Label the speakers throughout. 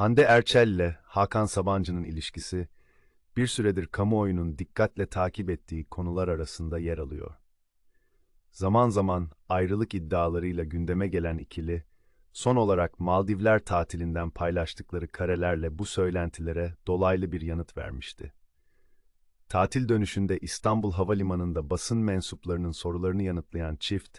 Speaker 1: Hande Erçel ile Hakan Sabancı'nın ilişkisi bir süredir kamuoyunun dikkatle takip ettiği konular arasında yer alıyor. Zaman zaman ayrılık iddialarıyla gündeme gelen ikili, son olarak Maldivler tatilinden paylaştıkları karelerle bu söylentilere dolaylı bir yanıt vermişti. Tatil dönüşünde İstanbul Havalimanı'nda basın mensuplarının sorularını yanıtlayan çift,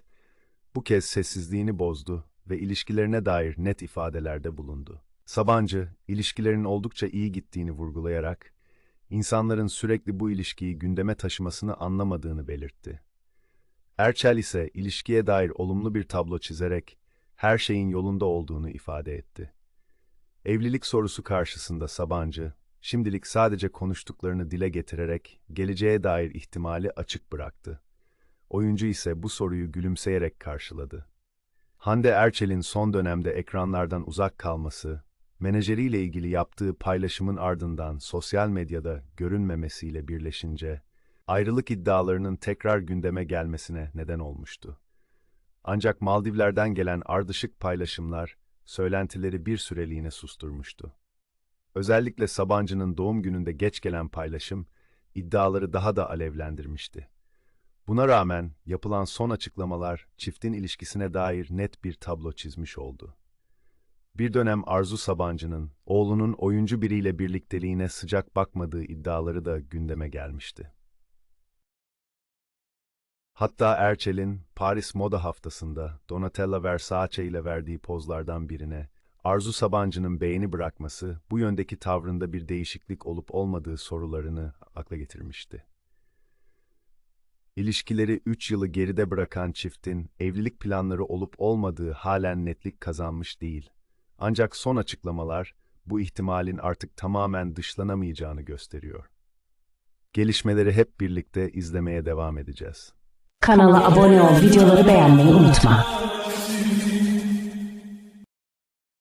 Speaker 1: bu kez sessizliğini bozdu ve ilişkilerine dair net ifadelerde bulundu. Sabancı, ilişkilerin oldukça iyi gittiğini vurgulayarak, insanların sürekli bu ilişkiyi gündeme taşımasını anlamadığını belirtti. Erçel ise ilişkiye dair olumlu bir tablo çizerek, her şeyin yolunda olduğunu ifade etti. Evlilik sorusu karşısında Sabancı, şimdilik sadece konuştuklarını dile getirerek geleceğe dair ihtimali açık bıraktı. Oyuncu ise bu soruyu gülümseyerek karşıladı. Hande Erçel'in son dönemde ekranlardan uzak kalması, menajeriyle ilgili yaptığı paylaşımın ardından sosyal medyada görünmemesiyle birleşince, ayrılık iddialarının tekrar gündeme gelmesine neden olmuştu. Ancak Maldivler'den gelen ardışık paylaşımlar, söylentileri bir süreliğine susturmuştu. Özellikle Sabancı'nın doğum gününde geç gelen paylaşım, iddiaları daha da alevlendirmişti. Buna rağmen yapılan son açıklamalar çiftin ilişkisine dair net bir tablo çizmiş oldu. Bir dönem Arzu Sabancı'nın oğlunun oyuncu biriyle birlikteliğine sıcak bakmadığı iddiaları da gündeme gelmişti. Hatta Erçel'in Paris Moda Haftası'nda Donatella Versace ile verdiği pozlardan birine Arzu Sabancı'nın beğeni bırakması bu yöndeki tavrında bir değişiklik olup olmadığı sorularını akla getirmişti. İlişkileri 3 yılı geride bırakan çiftin evlilik planları olup olmadığı halen netlik kazanmış değil. Ancak son açıklamalar bu ihtimalin artık tamamen dışlanamayacağını gösteriyor. Gelişmeleri hep birlikte izlemeye devam edeceğiz.
Speaker 2: Kanala abone ol, videoları beğenmeyi unutma.